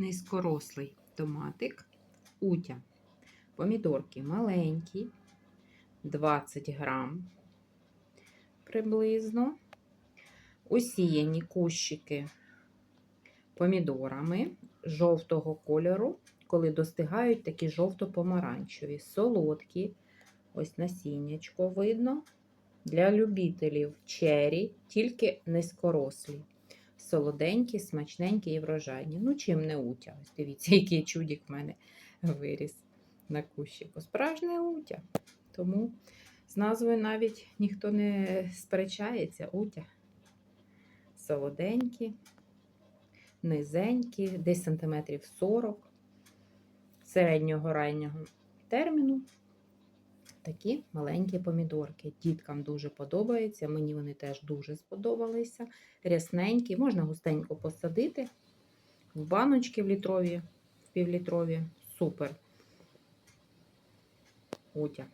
низькорослий томатик утя. Помідорки маленькі, 20 грам приблизно. Усіяні кущики помідорами жовтого кольору, коли достигають такі жовто-помаранчеві, солодкі. Ось насіннячко видно. Для любителів чері, тільки низькорослі. Солоденькі, смачненькі і врожайні. Ну, чим не утя. Ось дивіться, який чудік в мене виріс на кущику. Справжнє утя. Тому з назвою навіть ніхто не сперечається. Утя. Солоденькі, низенькі, десь сантиметрів 40 середнього раннього терміну. Такі маленькі помідорки. Діткам дуже подобається. Мені вони теж дуже сподобалися. Рясненькі, можна густенько посадити в баночки в літрові, в півлітрові. Супер. Утя.